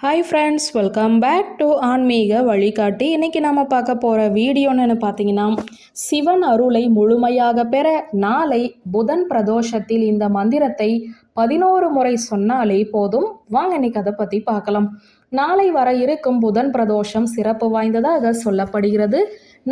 Hi friends welcome back to ஆன்மீக வழிகாட்டி இன்றைக்கி நம்ம பார்க்க போகிற வீடியோன்னு பார்த்தீங்கன்னா சிவன் அருளை முழுமையாக பெற நாளை புதன் பிரதோஷத்தில் இந்த மந்திரத்தை பதினோரு முறை சொன்னாலே போதும். வாங்க இன்னைக்கு அதை பற்றி பார்க்கலாம். நாளை வர இருக்கும் புதன் பிரதோஷம் சிறப்பு வாய்ந்ததாக சொல்லப்படுகிறது.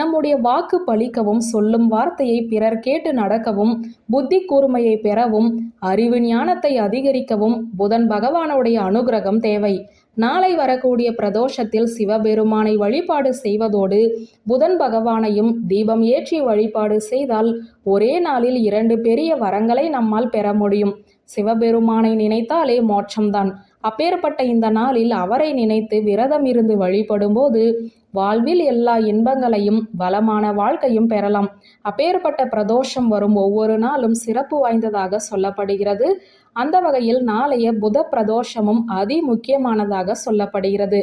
நம்முடைய வாக்கு பலிக்கவும் சொல்லும் வார்த்தையை பிறர் கேட்டு நடக்கவும் புத்தி கூர்மையை பெறவும் அறிவு ஞானத்தை அதிகரிக்கவும் புதன் பகவானுடைய அனுகிரகம் தேவை. நாளை வரக்கூடிய பிரதோஷத்தில் சிவபெருமானை வழிபாடு செய்வதோடு புதன் பகவானையும் தீபம் ஏற்றி வழிபாடு செய்தால் ஒரே நாளில் இரண்டு பெரிய வரங்களை நம்மால் பெற முடியும். சிவபெருமானை நினைத்தாலே மோட்சம்தான். அப்பேற்பட்ட இந்த நாளில் அவரை நினைத்து விரதம் இருந்து வழிபடும்போது வாழ்வில் எல்லா இன்பங்களையும் வளமான வாழ்க்கையும் பெறலாம். அப்பேற்பட்ட பிரதோஷம் வரும் ஒவ்வொரு நாளும் சிறப்பு வாய்ந்ததாக சொல்லப்படுகிறது. அந்த வகையில் நாளைய புத பிரதோஷமும் அதி முக்கியமானதாக சொல்லப்படுகிறது.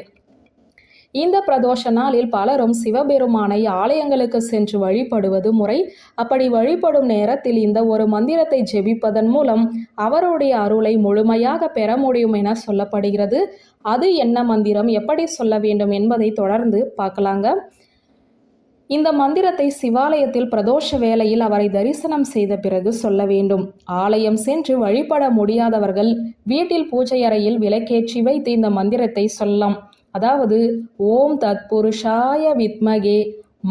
இந்த பிரதோஷ நாளில் பலரும் சிவபெருமானை ஆலயங்களுக்கு சென்று வழிபடுவது முறை. அப்படி வழிபடும் நேரத்தில் இந்த ஒரு மந்திரத்தை ஜெபிப்பதன் மூலம் அவருடைய அருளை முழுமையாக பெற முடியும் என சொல்லப்படுகிறது. அது என்ன மந்திரம்? எப்படி சொல்ல வேண்டும் என்பதை தொடர்ந்து பார்க்கலாங்க. இந்த மந்திரத்தை சிவாலயத்தில் பிரதோஷ வேளையில் அவரை தரிசனம் செய்த பிறகு சொல்ல வேண்டும். ஆலயம் சென்று வழிபட முடியாதவர்கள் வீட்டில் பூஜை அறையில் விளக்கேற்றி வைத்து இந்த மந்திரத்தை சொல்லலாம். அதாவது ஓம் தத்புருஷாய வித்மகே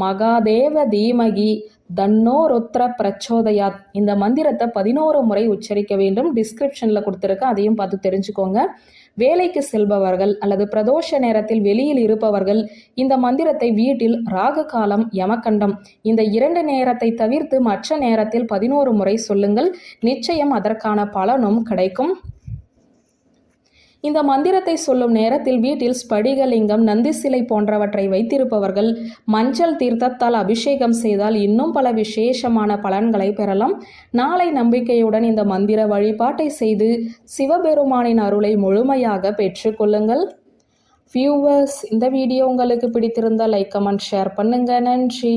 மகாதேவ தீமகி தன்னோ ருத்ர பிரச்சோதயாத். இந்த மந்திரத்தை பதினோரு முறை உச்சரிக்க வேண்டும். டிஸ்கிரிப்ஷனில் கொடுத்துருக்கேன் அதையும் பார்த்து தெரிஞ்சுக்கோங்க. வேலைக்கு செல்பவர்கள் அல்லது பிரதோஷ நேரத்தில் வெளியில் இருப்பவர்கள் இந்த மந்திரத்தை வீட்டில் ராகு காலம் யமகண்டம் இந்த இரண்டு நேரத்தை தவிர்த்து மற்ற நேரத்தில் பதினோரு முறை சொல்லுங்கள். நிச்சயம் அதற்கான பலனும் கிடைக்கும். இந்த மந்திரத்தை சொல்லும் நேரத்தில் வீட்டில் ஸ்படிகலிங்கம் நந்தி சிலை போன்றவற்றை வைத்திருப்பவர்கள் மஞ்சள் தீர்த்தத்தால் அபிஷேகம் செய்தால் இன்னும் பல விசேஷமான பலன்களை பெறலாம். நாளை நம்பிக்கையுடன் இந்த மந்திர வழிபாட்டை செய்து சிவபெருமானின் அருளை முழுமையாக பெற்றுக்கொள்ளுங்கள் வியூவர்ஸ் இந்த வீடியோ உங்களுக்கு பிடித்திருந்தால் லைக் கமெண்ட் ஷேர் பண்ணுங்கள் நன்றி.